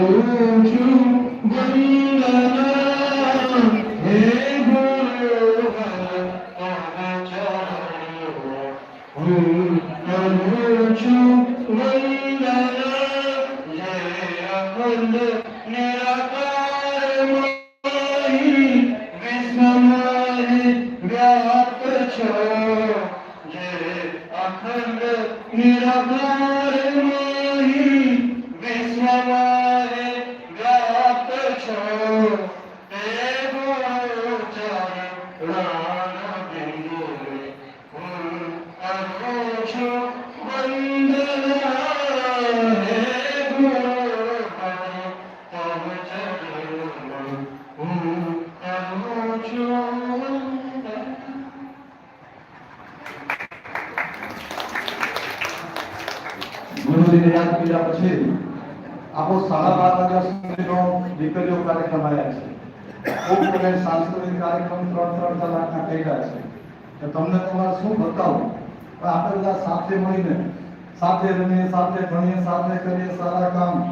કરું છું વંદના હે ગુરુ હું કરું છું વંદના હે અખંડ નિરાકાર માહી વિશ્વમાં વ્યાપ્ત છો જે અખંડ નિરાકાર માહી વિશ્વમાં વ્યાપ્ત છો તે ગોચર રામ બિંદુએ હું કરું છું વંદના હે ગુરુ તવ ચરણમાં હું કરું છું વંદના ગુરુજીને યાદ કર્યા પછી આપણો સાડા બાર વાગ્યા સુધીનો દીકરીઓ કાર્યક્રમ આવ્યા છે. ખૂબ તમે સાંસ્કૃતિક કાર્યક્રમ ત્રણ ત્રણ કલાકના કર્યા છે. તો તમને તમારે શું બતાવું? પણ આપણે બધા સાથે મળીને, સાથે રમીએ, સાથે ભણીએ, સાથે કરીએ સારા કામ.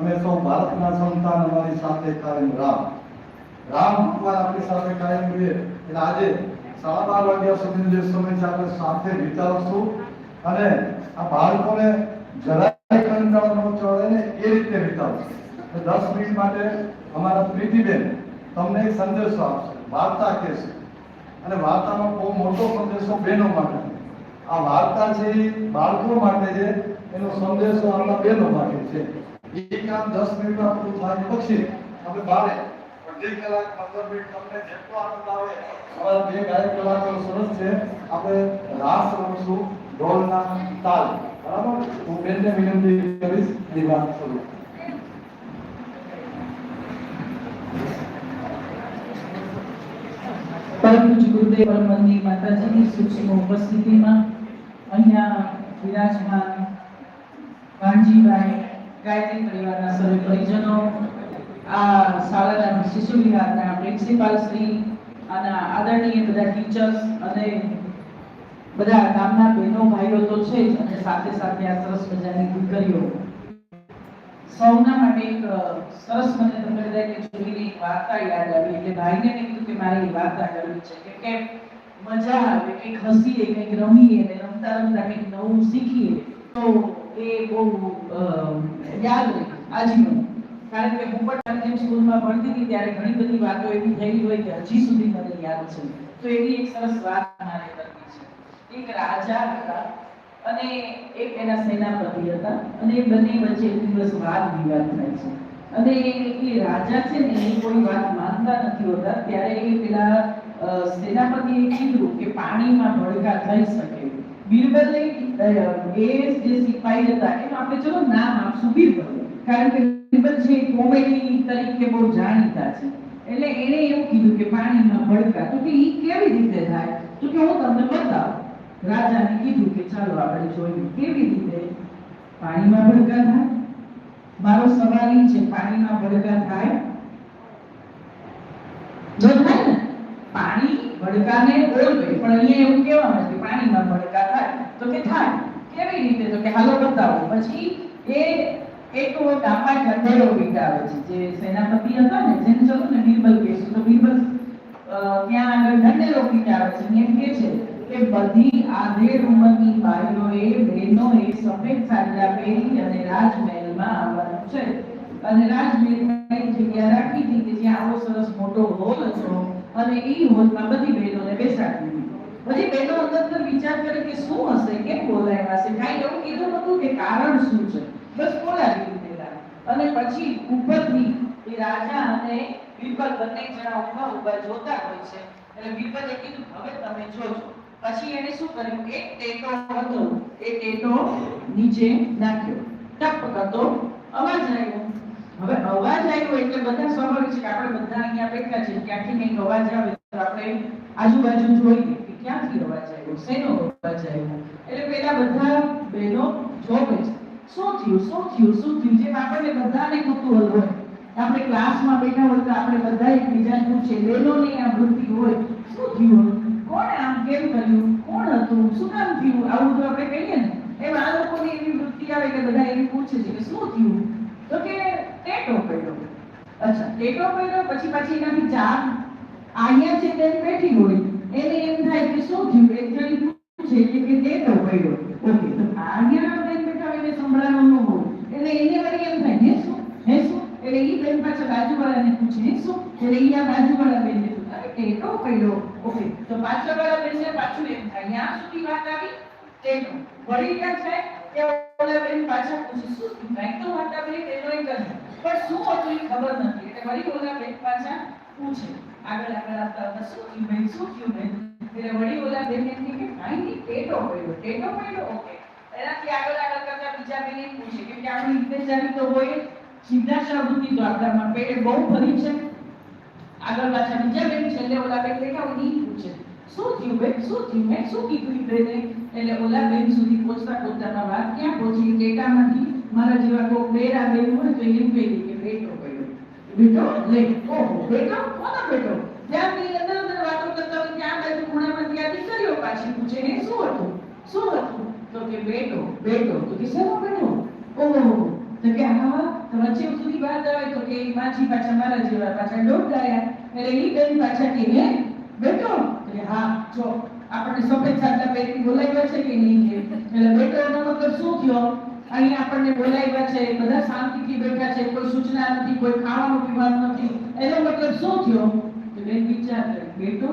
અમે સૌ ભારતના સંતાન અમારી સાથે કાયમ રામ. રામ ભગવાન આપણી સાથે કાયમ રહીએ એટલે આજે સાડા બાર વાગ્યા સુધીનો જે સમય છે, આપણે સાથે વિતાવશું. અને આ બાળકોને જરાય કંટાળો ન ચડે ને એ રીતે વિતાવશું. દસ મિનિટ માટે અમારા પ્રીતિબેન, તમને એક સંદેશો આપશે, વાર્તા કહેશે. અને વાર્તાનો બહુ મોટો સંદેશો બહેનો માટે. આ વાર્તા છે એ બાળકો માટે છે, એનો સંદેશો આપણા બહેનો માટે છે. એ કામ દસ મિનિટમાં પૂરું થાય પછી આપણે બારે અઢી કલાક, પંદર મિનિટ તમને જેટલો આનંદ આવે, અમારા બે ગાયક કલાકારો સરસ છે. આપણે રાસ રમશું, ઢોલના તાલ. બરાબર? હું બેનને વિનંતી કરીશ એ વાત શરૂ પરમ ગુરુદેવ પરમ મંદિર માતાજીની સૂક્ષ્મ ઉપસ્થિતિમાં અહીંયા વિરાજમાન વાણજીભાઈ ગાયત્રી પરિવારના સર્વે પરિજનો, આ શાળાના શિશુ વિહારના પ્રિન્સિપાલ શ્રી અને આદરણીય બધા ટીચર્સ અને બધા ગામના બહેનો, ભાઈઓ તો છે જ અને સાથે સાથે આ સરસ મજાની દીકરીઓ સૌના માટે એક સરસ મને તમને બધાને જોઈને એક વાર્તા યાદ આવી. એટલે ભાઈને કીધું કે મારે એ વાર્તા કરવી છે. કેમ કે મજા આવે, કંઈક હસીએ, કંઈક રમીએ ને રમતા રમતા કંઈક નવું શીખીએ, તો એ બહુ યાદ રહે આજીવન કારણ કે હું પણ જેમ સ્કૂલમાં ભણતી હતી ત્યારે ઘણી બધી વાતો એવી થયેલી હોય કે હજી સુધી મને યાદ છે. તો એવી એક સરસ વાત મારે કરવી છે. એક રાજા હતા અને એક એના સેનાપતિ હતા. અને એ બંને વચ્ચે એક દિવસ વાદ વિવાદ થાય છે. અને એ રાજા છે ને, એ કોઈ વાત માનતા નથી હોતા. ત્યારે એ પેલા સેનાપતિએ કીધું કે પાણીમાં ભડકા થઈ શકે. બિરબલે એ જે સિપાહી હતા એનું આપણે ચલો નામ આપશું બીરબલ. કારણ કે બીરબલ છે કોમેડી તરીકે બહુ જાણીતા છે. એટલે એણે એવું કીધું કે પાણીમાં ભડકા. તો કે એ કેવી રીતે થાય? તો કે હું તમને બતાવું. રાજાને કીધું કે ચાલો આપણે જોઈએ કેવી રીતે પાણીમાં ભડકા થાય? મારો સવાલ એ છે, પાણીમાં ભડકા થાય? જો થાય ને, પાણી ભડકાને ઓળવે પણ અહીંયા એવું કહેવામાં છે પાણીમાં ભડકા થાય, તો કે થાય. કેવી રીતે? તો કે હાલો બતાવો. પછી એ એક ગામમાં ઢંઢેરો પીટાવે છે, જે સેનાપતિ હતા ને, જેને ચલો ને બીરબલ કહેશું તો બીરબલ ત્યાં આગળ ઢંઢેરો પીટાવે છે એમ કે છે. કે બધી આધેડ ઉંમરની બાઈઓએ બહેનોએ સફેદ સાડીયા પહેરી અને રાજમહેલમાં આવવાનું છે. અને રાજમહેલમાં એક જગ્યા રાખી હતી કે જ્યાં આવો સરસ મોટો હોલ હતો અને એ હોલમાં બધી બહેનોને બેસાડી દીધી. પછી બહેનો અંદર વિચાર કરે કે શું હશે, કેમ બોલાવ્યા હશે? કાંઈ એવું કીધું નતું કે કારણ શું છે. બસ બોલાવી દીધેલા. અને પછી ઉપરથી એ રાજા અને વિપલ બંને જણા ઊભા ઊભા જોતા હોય છે. એટલે બિરબલે કીધું, હવે તમે જોજો. પછી એને શું કર્યું? એક ટેટો હતો. એ ટેટો નીચે નાખ્યો. ટપ કરતો અવાજ આવ્યો. હવે અવાજ આવ્યો એટલે બધા સ્વાભાવિક છે આપણે બધા અહીંયા બેઠા છે ક્યાંથી કંઈક અવાજ આવે તો આપણે આજુબાજુ જોઈએ કે ક્યાંથી અવાજ આવ્યો? શેનો અવાજ આવ્યો? એટલે પેલા બધા બહેનો જોવે છે. શું થયું? શું થયું? શું થયું? જેમ આપણને બધાને કુતૂહલ હોય આપણે ક્લાસમાં બેઠા હોય તો આપણે બધા એકબીજાને પૂછીએ બહેનોની આ વૃત્તિ હોય. શું થયું કોણે આમ કેમ કર્યું? કોણ હતું? શું કામ થયું? આવું તો આપણે કહીએ ને, એમ આ એવી આવે કે બધા એવી પૂછે છે કે શું થયું? તો કે ટેટો પડ્યો. અચ્છા, ટેટો પડ્યો, પછી પાછી એનાથી ચાર આયા જે તેમ બેઠી હોય, એને એમ થાય કે શું થયું? એક જણી પૂછે છે કે ટેટો પડ્યો. ઓકે, તો અહીંયા બેન બેઠા હોય એને સંભળાવવાનું હોય, એટલે એને વળી એમ થાય, હે શું? હે શું? એટલે એ બેન પાછા બાજુવાળાને પૂછે, હે શું? એટલે એ આ બાજુવાળા અરે ટેટો પડ્યો ઓકે, તો પાછળવાળા બેનને પાછું એમ થાય. અહીંયા સુધી વાત આવી? ટેટો વળી ક્યાં છે કે ઓલા બેન પાછા પૂછે, શું થયું? તો વાત આવી તેનો એક જ પણ શું હતું એ ખબર નથી. એટલે વળી ઓલા બેન પાછા પૂછે. આગળ આગળ આવતા આવતા, શું થયું બેન? શું થયું બેન? એટલે વળી ઓલા બેન એમ કે, કાંઈ નહીં, ટેટો પડ્યો ટેટો પડ્યો, ઓકે. એનાથી આગળ આગળ કરતા બીજા બેન પૂછે કેમ કે આપણી ઇન્તેજારી તો હોય. જિજ્ઞાસા વૃત્તિ તો આપણામાં પેટે બહુ ભરી છે. આગળ પાછા બીજા બેન છેલ્લે ઓલા બેન બેઠા હોય ઈ પૂછે, શું થયું બેન? શું થયું મેં? શું કીધું બેને? એટલે ઓલા બેન સુધી પહોંચતા પહોંચતામાં વાત ક્યાં પહોંચી? ટેટામાંથી મારા જેવા કોઈ બેરા બેન હોય તો એમ કહી કે બેટો પડ્યો બેટો? લે, ઓહો, બેટો? કોનો બેટો? ત્યાં બી અંદર અંદર વાતો કરતા હોય ત્યાં બાજુ ખૂણામાં ત્યાં દીકરીઓ પાછી પૂછે ને શું હતું? શું હતું? તો કે, બેટો બેટો. તો કે, શેનો બેટો? ઓહો કે હા તો વચ્ચે સુધી વાત આવે તો કે માછી પાછા મારા જેવા પાછા ગયા એટલે એ બેન પાછા કે, હે, બેટો? એટલે હા, જો, આપણને સફેદ સાદા પહેરી બોલાવ્યા છે કે નહીં? એટલે બેટો, એનો મતલબ શું થયો? અહીંયા આપણને બોલાવ્યા છે, બધા શાંતિથી બેઠા છે, કોઈ સૂચના નથી, કોઈ ખાવાનું પીવાનું નથી. એનો મતલબ શું થયો? તો બેન વિચાર કરે, બેટો?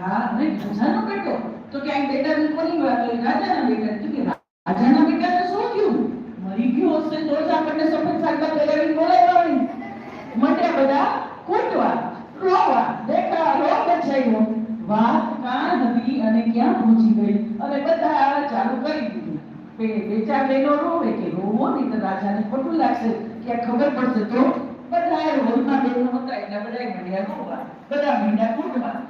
હા નહીં રાજાનો બેટો. તો કે આ બેટાની કોની વાત રાજાના બેટા. તો કે, રાજાના બેટાને શું થયું મરી ગયો હશે તો જ આપણને સફેદ સાદા પહેરાવીને બોલાવ્યા હોય મંડ્યા બધા કૂટવા રોવા દેખા રો બચાવ્યો વાત કાં હતી અને ક્યાં પહોંચી ગઈ અને બધા ચાલુ કરી દીધું બે બે ચાર બહેનો રોવે કે રોવો નહીં તો રાજાને ખોટું લાગશે કે આ ખબર પડશે તો? બધા રોલમાં બેનો હતા એટલે બધા મંડ્યા રોવા. બધા મંડ્યા કૂટવા.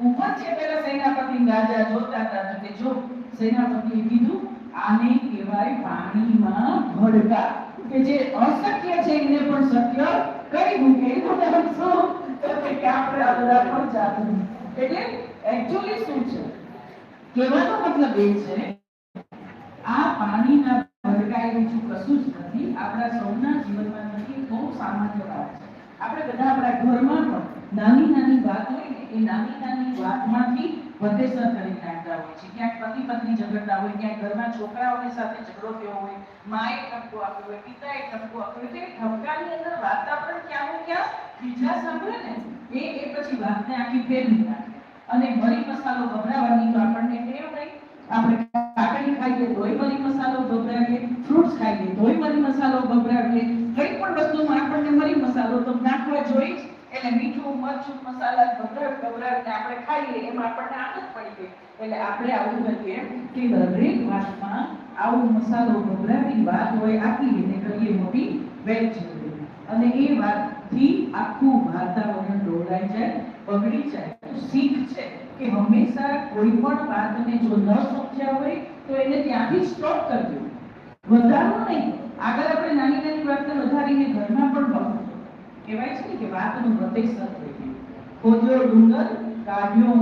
ઉપર છે પેલા સેનાપતિ રાજા જોતા હતા કે જો સેનાપતિએ કીધું, આને કહેવાય પાણીમાં ભડકા. કે જે અશક્ય છે એને પણ શક્ય કરી મૂકે. એનું નામ શું તો કે આપણે આ બધા પણ જાતું એટલે એકચ્યુઅલી શું છે? કહેવાનો મતલબ એ છે આ પાણીના ભડકા બીજું કશું જ નથી, આપણા સૌના જીવનમાં નથી બહુ સામાન્ય વાત છે. આપણે બધા આપણા ઘરમાં પણ નાની નાની વાત હોય એ નાની નાની વાતમાંથી વધેસર કરી નાખતા હોય છે. ક્યાંક પતિ પત્ની ઝઘડતા હોય, ક્યાંક ઘરમાં છોકરાઓની સાથે ઝઘડો થયો હોય, માએ ઠપકો આપ્યો હોય, પિતાએ ઠપકો આપ્યો હોય, તો એ ઠપકાની અંદર પણ ક્યાં ક્યાં બીજા સાંભળે ને, એ એ પછી વાતને આખી ફેરવી નાખે. અને મરી મસાલો ગભરાવાની તો આપણને ટેવ નહીં. આપણે ખાઈએ, દોઈ મરી મસાલો ગભરાવીએ ફ્રૂટ્સ ખાઈએ, દોઈ મરી મસાલો ગભરાવીએ કઈ પણ વસ્તુમાં આપણને મરી મસાલો તો નાખવા જોઈએ એટલે મીઠું, મરચું, મસાલા ભભરાવ ભભરાવીને આપણે ખાઈએ, એમાં આપણને આદત પડી ગઈ એટલે આપણે આવું કરીએ કે દરેક વાતમાં આવું મસાલો ભભરાવી વાત હોય, આપી એને કરીએ મોટી વેચ. અને એ વાતથી આખું વાતાવરણ ડોળાઈ જાય, બગડી જાય. શીખ છે કે હંમેશા કોઈ પણ વાતને જો ન સમજ્યા હોય તો એને ત્યાંથી સ્ટોપ કરજો વધારવું નહીં. આગળ આપણે નાની નાની વાતને વધારીને ઘરમાં પણ બગડો કહેવાય છે ને કે વાતનું પ્રતિસર થઈ ગયું ડુંગર કાઢ્યો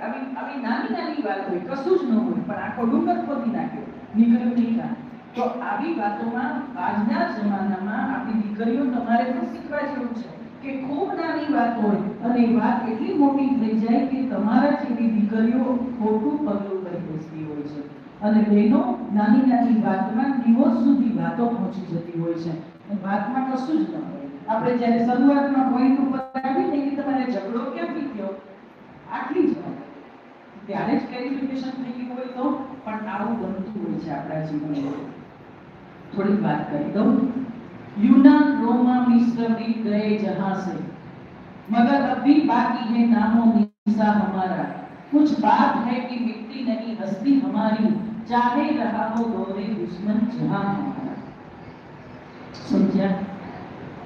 આવી આવી નાની નાની વાત હોય, કશું જ ન હોય, પણ આખો ડુંગર ખોદી નાખ્યો. નીકળ્યો નહીં કાં? તો આવી વાતોમાં આજના જમાનામાં આપણી દીકરીઓ તમારે પણ શીખવા જેવું છે કે ખૂબ નાની વાત હોય અને વાત એટલી મોટી થઈ જાય કે તમારા જેવી દીકરીઓ ખોટું પગલું ભરી બેસતી હોય છે અને બહેનો નાની નાની વાતમાં દિવસ સુધી વાતો પહોંચી જતી હોય છે અને વાતમાં કશું જ ન હોય આપણે જ્યારે શરૂઆતમાં પોઈન્ટ ઉપર આવીને કે તમારે ઝઘડો ક્યાંથી થયો આટલી જ વાત ત્યારે જ ક્લેરિફિકેશન થઈ ગયું હોય તો પણ આવું બનતું હોય છે આપણા જીવનમાં થોડી વાત કરી દઉં यूनान रोमा मिस्र मिल गए जहां से मगर अभी बाकी है नामो निशा हमारा कुछ बात है कि मिट्टी नहीं हस्ती हमारी चाहे रहा हो दौरे दुश्मन जहां हमारा સમજ્યા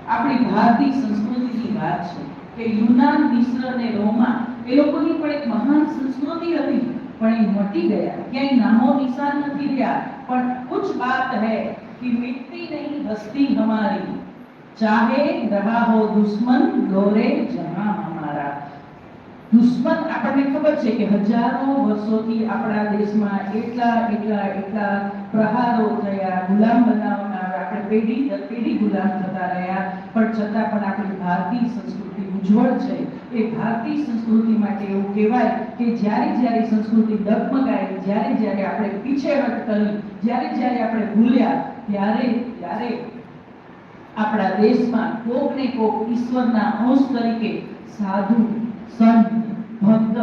આપણી ભારતીય સંસ્કૃતિની વાત છે કે યુનાન મિશ્ર અને રોમા એ લોકોની પણ એક મહાન સંસ્કૃતિ હતી પણ એ મટી ગયા ક્યાંય નામો નિશાન નથી રહ્યા પણ કુછ બાત હૈ कि मिट्टी नहीं हस्ती हमारी चाहे रहा हो दुश्मन दौरे जहां हमारा દુશ્મન આપણને ખબર છે કે હજારો વર્ષોથી આપણા દેશમાં એટલા એટલા એટલા પ્રહારો થયા, ગુલામ બનાવવામાં આપણે પેઢી દર પેઢી ગુલામ થતા રહ્યા. પણ છતાં પણ આપણી ભારતીય સંસ્કૃતિ ઉજ્જવળ છે. એ ભારતીય સંસ્કૃતિ માટે એવું કહેવાય કે જ્યારે જ્યારે સંસ્કૃતિ ડગમગાઈ, જ્યારે જ્યારે આપણે પીછેહટ કરી, જ્યારે જ્યારે આપણે ભૂલ્યા, ત્યારે ત્યારે આપણા દેશમાં કોક ને કોક ઈશ્વરના અંશ તરીકે સાધુ સંત ભક્ત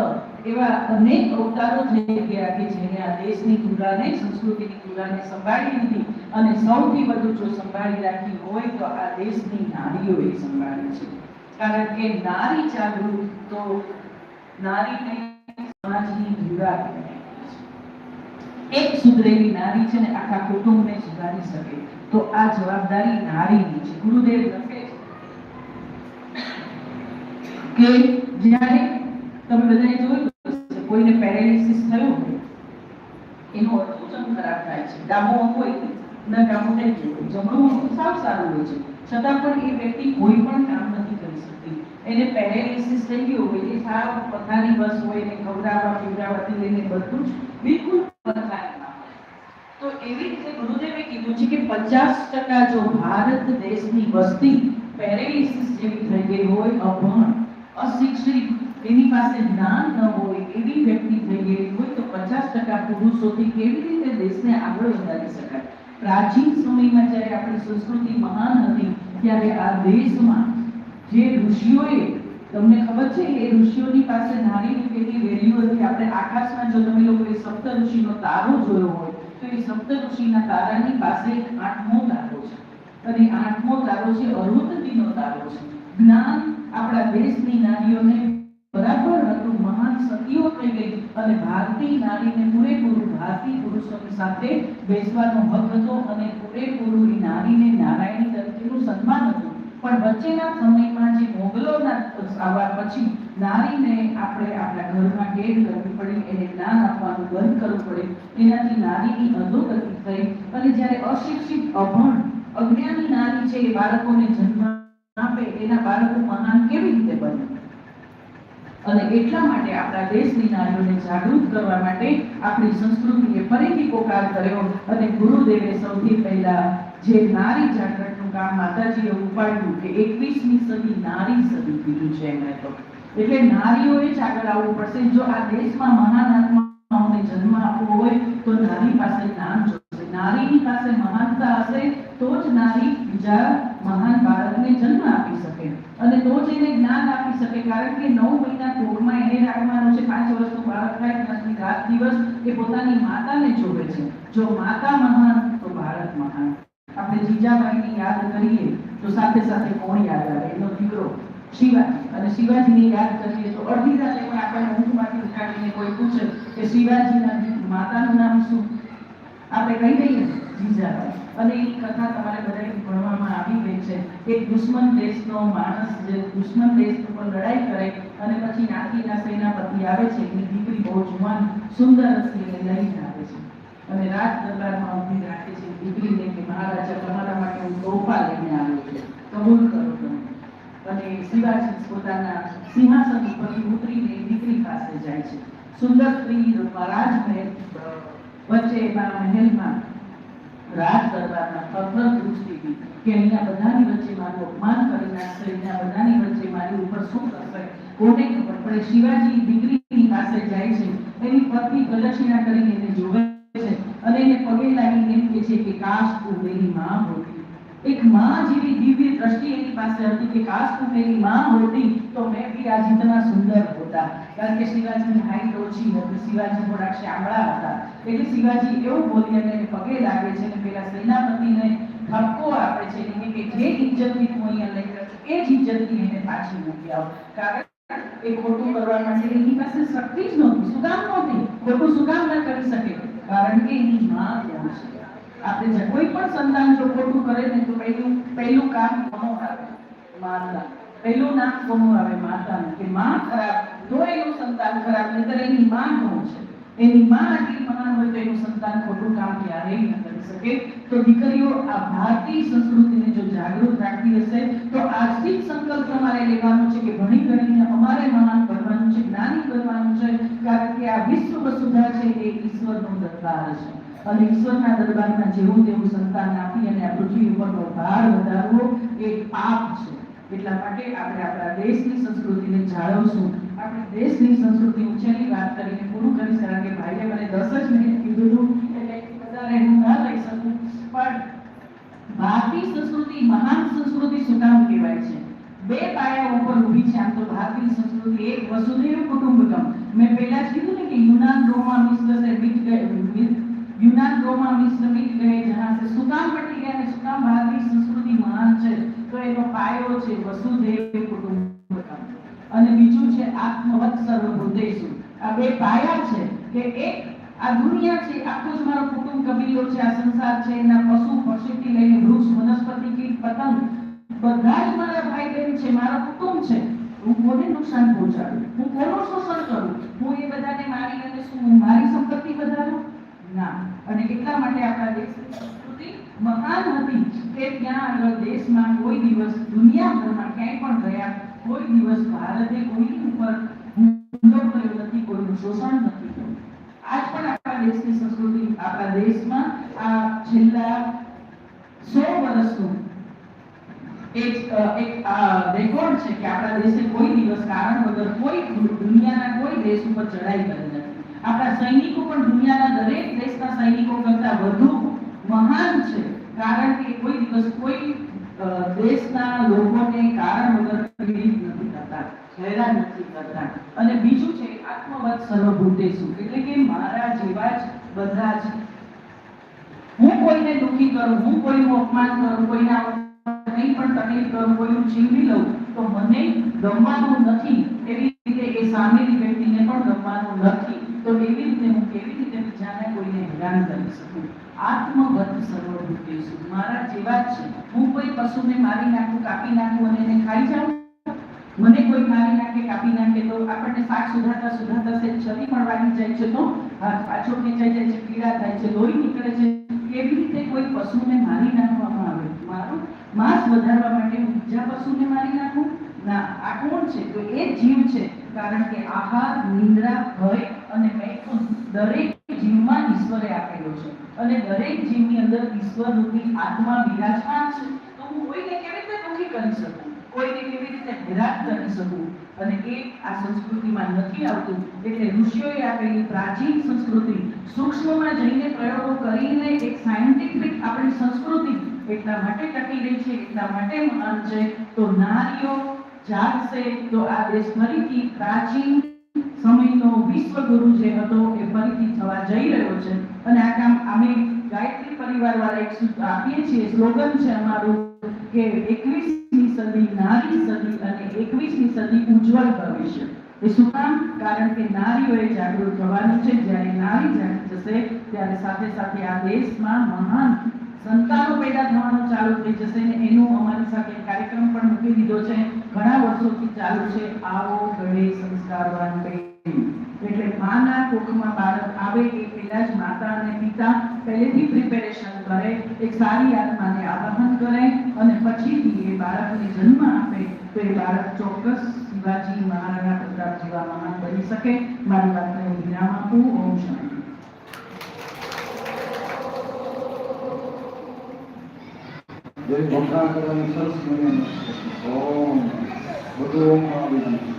એવા અનેક અવતારો થઈ ગયા કે જેને આ દેશની કુલાને સંસ્કૃતિની કુલાને સંભાળી લીધી અને સૌથી વધુ જો સંભાળી રાખી હોય તો આ દેશની નારીઓએ સંભાળી છે. કારણ કે નારી જાગૃત તો નારીને સમાજની ધુરા એક સુધરેલી નારી છે ને આખા કુટુંબને સુધારી શકે. તો આ જવાબદારી નારીની છે. ગુરુદેવ લખે છે જ્યારે તમે બધાએ જોયું કોઈને પેરાલિસિસ થયું હોય એનું અર્થોચન ખરાબ થાય છે. ડાબો હોય, ન ડાબો થઈ ગયો જમણું અંગ સાવ સારું હોય છે. છતાં પણ એ વ્યક્તિ કોઈ પણ કામ નથી કરી શકતી. એને પેરાલિસિસ થઈ ગયું હોય, એ સાવ પથારી બસ હોય, એને ખવડાવવા પીવડાવવાથી લઈને બધું જ બિલકુલ પથારીમાં તો એવી રીતે ગુરુદેવે કીધું છે કે પચાસ ટકા જો ભારત દેશની વસ્તી પેરેલિસિસ જેવી થઈ ગઈ હોય, અભણ. અશિક્ષિત, એની પાસે જ્ઞાન ન હોય, એવી વ્યક્તિ થઈ ગઈ હોય તો પચાસ ટકા પુરુષોથી કેવી રીતે દેશને આગળ વધારી શકાય? પ્રાચીન સમયમાં જ્યારે આપણી સંસ્કૃતિ મહાન હતી, ત્યારે આ દેશમાં જે ઋષિઓએ, તમને ખબર છે, એ ઋષિઓની પાસે નાની કેટલી વેલ્યુ હતી આપણે આકાશમાં જો તમે લોકોએ સપ્ત ઋષિનો તારો જોયો હોય, તો એ સપ્ત ઋષિના તારાની પાસે એક આઠમો તારો છે. અને આઠમો તારો છે અરુંધતીનો તારો છે. જ્ઞાન આપણા દેશની નારીઓને બરાબર હતું, મહાન સતીઓ થઈ ગઈ અને ભારતીય નારીને પૂરેપૂરું ભારતીય પુરુષોની સાથે બેસવાનો હક હતો અને પૂરેપૂરું નારીને નારાયણી તરીકેનું સન્માન હતું. પણ વચ્ચેના સમયમાં જે મોગલોના આવવા પછી નારીને આપણે આપણા ઘરમાં કેદ કરવી પડી, એને જ્ઞાન આપવાનું બંધ કરવું પડે. એનાથી નારીની અધોગતિ થઈ અને જ્યારે અશિક્ષિત, અભણ, અજ્ઞાની નારી છે એ બાળકોને જન્મ આપે એના બાળકો મહાન કેવી રીતે બને? અને એટલા માટે આપણા દેશની નારીઓને જાગૃત કરવા માટે આપણી સંસ્કૃતિએ ફરીથી પોકાર કર્યો અને ગુરુદેવે સૌથી પહેલા જે નારી જાગૃતનું કામ માતાજીએ ઉપાડ્યું કે 21મી સદી નારી સદી કીધું છે એમણે તો. એટલે નારીઓએ જ આગળ આવવું પડશે. જો આ દેશમાં મહાન આત્માઓને જન્મ આપવો હોય, તો નારી પાસે નામ જોશે. નારીની પાસે મહાનતા હશે તો જ નારી બીજા મહાન બાળકને જન્મ આપી શકે અને તો જ એને જ્ઞાન આપી શકે. કારણ કે નવ મહિના કોખમાં એને રાખવાનો છે. પાંચ વર્ષનું બાળક થાય ત્યાં રાત દિવસ એ પોતાની માતાને જોવે છે. જો માતા મહાન, તો બાળક મહાન. આપણે જીજાબાઈને યાદ કરીએ, તો સાથે સાથે કોણ યાદ આવે? એનો દીકરો શિવાજી. અને શિવાજીને યાદ કરીએ, તો અડધી રાતે પણ આપણને ઊંઘમાંથી ઉઠાડીને કોઈ પૂછે કે શિવાજીના માતાનું નામ શું? આપણે કહી દઈએ ને, અને એ કથા તમારે બધાએ ભણવામાં આવી ગઈ છે. એક દુશ્મન દેશનો માણસ જે દુશ્મન દેશ ઉપર લડાઈ કરે અને પછી નાતીના સેનાપતિ આવે છે એની દીકરી બહુ જુવાન સુંદર હસ્તીને એને લઈને આવે છે. અને રાજ દરબારમાં ઊભી રાખે છે. દીકરીને કે મહારાજા તમારા માટે હું તોફા લઈને આવ્યો છું. કબૂલ કરો તમે. અને શિવાજી પોતાના સિંહાસન ઉપરથી ઉતરીને દીકરી પાસે જાય છે. સુંદર સ્ત્રી રાજમહેલ વચ્ચે એમાં મહેલમાં રાજ દરબારના પથ્થર પૂછતી કે અહીંયા બધાની વચ્ચે મારું અપમાન કરી નાખશે અહીંયા બધાની વચ્ચે મારી ઉપર શું કરશે? કોને ખબર પડે? શિવાજી દીકરીની પાસે જાય છે, એની પત્ની પ્રદક્ષિણા કરીને એને જોવે છે અને એને પગે લાગીને એમ કે છે કે કાશ તું મેરી માં હોતી. એક માં જેવી દિવ્ય દ્રષ્ટિ એની પાસે હતી કે કાશ તું મેરી માં હોતી, તો મેં બી આ જીતના સુંદર होता કારણ કે શિવાજીની હાઈટ ઓછી હતી શિવાજી થોડા શ્યામળા હતા. એટલે શિવાજી એવું બોલી અને પગે લાગે છે અને પેલા સેનાપતિને ઠપકો આપે છે કે જે ઇજ્જતની તું અહીંયા લઈ રહ્યો એ જ ઇજ્જતની એને પાછી મૂકી આવો. કારણ એ ખોટું કરવા માટે એની પાસે શક્તિ જ નહોતી, સુકામ નહોતી. ખોટું સુકામ કામ ન કરી શકે, કારણ કે એની માં ત્યાં છે. આપણે જે કોઈ પણ સંતાન જો ખોટું કરે ને તો પહેલું પહેલું કામ કોનું આવે? માતા પહેલું નામ કોનું આવે? માતાનું. કે માં ખરાબ એનું સંતાન ખરાબ નહીતર એની માં કોણ છે એની માં આટલી મહાન હોય તો એનું સંતાન ખોટું કામ ક્યારેય ન કરી શકે. તો દીકરીઓ આ ભારતીય સંસ્કૃતિને જો જાગૃત રાખતી હશે, તો આજથી જ સંકલ્પ તમારે લેવાનો છે કે ભણી ગણીને અમારે મહાન બનવાનું છે, જ્ઞાની બનવાનું છે, કારણ કે આ વિશ્વ વસુધા છે, એ ઈશ્વરનો દરબાર છે. અને ઈશ્વરના દરબારમાં જેવું તેવું સંતાન આપી અને આ પૃથ્વી ઉપરનો ભાર વધારવો એ પાપ છે. એટલા માટે આપણે આપણા દેશની સંસ્કૃતિને જાળવશું. આપણી દેશની સંસ્કૃતિ ઉછેરની વાત કરીને પૂરું કરીશ કારણ કે ભાઈએ મને દસ જ મિનિટ કીધું હતું, એટલે વધારે હું ના લઈ શકું. પણ ભારતીય સંસ્કૃતિ મહાન સંસ્કૃતિ સુકામ કહેવાય છે. બે પાયા ઉપર ઊભી છે આમ તો ભારતીય સંસ્કૃતિ એક વસુધૈવ કુટુંબકમ. મેં પહેલા જ કીધું ને કે યુનાન રોમા મિશ્ર સે મિટ ગયે યુનાન રોમા મિશ્ર મિટ ગયે, જહાં સે સુકામ પટી ગયા ને સુકામ ભારતીય સંસ્કૃતિ મહાન છે, તો એનો પાયો છે વસુધૈવ કુટુંબકમ. અને બીજું છે આત્મવત આ બે પાયા છે કે એક, આ દુનિયા છે, આખો જ મારો કુટુંબ કબીલો છે, આ સંસાર છે, એના પશુ, પક્ષીથી લઈને વૃક્ષ, વનસ્પતિ, કીટ, પતંગ બધા જ મારા ભાઈ બહેન છે, મારા કુટુંબ છે. હું કોને નુકસાન પહોંચાડું? હું કોનું શોષણ કરું? હું એ બધાને મારી અને શું મારી સંપત્તિ વધારું? ના. અને એટલા માટે આપણા દેશ મહાન હતી કે ત્યાં આગળ દેશમાં કોઈ દિવસ દુનિયાભરમાં ક્યાંય પણ ગયા, કોઈ દિવસ ભારતે કોઈની ઉપર શોષણ નથી. આજ પણ આપણા દેશની સંસ્કૃતિ, આપણા દેશમાં આ છેલ્લા સો વર્ષનું એક એક રેકોર્ડ છે કે આપણા દેશે કોઈ દિવસ કારણ વગર કોઈ દુનિયાના કોઈ દેશ ઉપર ચડાઈ કરી નથી. આપણા સૈનિકો પણ દુનિયાના દરેક દેશના સૈનિકો કરતા વધુ મહાન છે. કારણ કે કોઈ દિવસ કોઈ દેશના લોકોને કારણ વગર પીડિત નથી કરતા, હેરાન નથી કરતા. અને બીજું આત્મવત સર્વભૂતેષુ એટલે કે મારા જેવા જ બધા જ. હું કોઈને દુખી કરું, હું કોઈનું અપમાન કરું, કોઈના નહીં, પણ તકલીફ કરું, કોઈનું છીનવી લઉં, તો મને ગમવાનું નથી. એવી રીતે એ સામેની વ્યક્તિને પણ ગમવાનું નથી. તો એવી રીતે હું કેવી રીતે બીજાને કોઈને હેરાન કરી શકું? આત્મવત સર્વભૂતેષુ મારા જેવા જ છે. હું કોઈ પશુને મારી નાખું, કાપી નાખું અને એને ખાઈ જાઉં? મને કોઈ મારી નાખે, કાપી નાખે તો આપણને શાક સુધારતા સુધારતા છે છરી પણ વાગી જાય છે તો હાથ પાછો ખેંચાઈ જાય છે, પીડા થાય છે, લોહી નીકળે છે. કેવી રીતે કોઈ પશુને મારી નાખવામાં આવે. મારું માંસ વધારવા માટે હું બીજા પશુને મારી નાખું? ના, આ કોણ છે? તો એ જીવ છે. કારણ કે આહાર, નિંદ્રા, ભય અને મૈથુન દરેક જીવમાં ઈશ્વરે આપેલો છે. અને દરેક જીવની અંદર ઈશ્વર રૂપી આત્મા વિરાજમાન છે. તો હું કોઈને કેવી રીતે દુઃખી કરી શકું? કોઈને કેવી રીતે હેરાન કરી શકું? અને એ આ સંસ્કૃતિમાં નથી આવતું. એટલે ઋષિઓએ આપેલી પ્રાચીન સંસ્કૃતિ સૂક્ષ્મમાં જઈને પ્રયોગો કરીને એક સાયન્ટિફિક આપણી સંસ્કૃતિ એટલા માટે ટકી રહી છે, એટલા માટે મહાન છે. તો નારીઓ જાગશે તો આ દેશ ફરીથી પ્રાચીન સમયનો વિશ્વગુરુ જે હતો એ ફરીથી થવા જઈ રહ્યો છે. અને આ કામ અમે ગાયત્રી પરિવાર વાળા એક સૂત્ર આપીએ છીએ. સ્લોગન છે અમારું કે એકવીસમી સદી નારી સદી અને એકવીસમી સદી ઉજ્જવળ ભવિષ્ય. એ શું કારણ કે નારીઓએ જાગૃત થવાનું છે. જ્યારે નારી જાગૃત થશે ત્યારે સાથે સાથે આ દેશમાં મહાન સંતાનો પેદા થવાનું ચાલુ થઈ જશે ને એનું અમારી સાથે કાર્યક્રમ પણ મૂકી દીધો છે. ઘણા વર્ષોથી ચાલુ છે. આવો ગળે સંસ્કારવાન પેઢી એટલે માના કોખમાં બાળક આવે એ પહેલા જ માતા અને પિતા પહેલેથી પ્રિપેરેશન કરે, એક સારી આત્માને આવાહન કરે અને પછીથી એ બાળકને જન્મ આપે તો એ બાળક ચોક્કસ શિવાજી મહારાણા પ્રતાપ જેવા મહાન બની શકે. મારી વાતને હું વિરામ આપું. ઓમ શાંતિ સરસ મને ઓમ, બધું ઓમ આવી ગયું.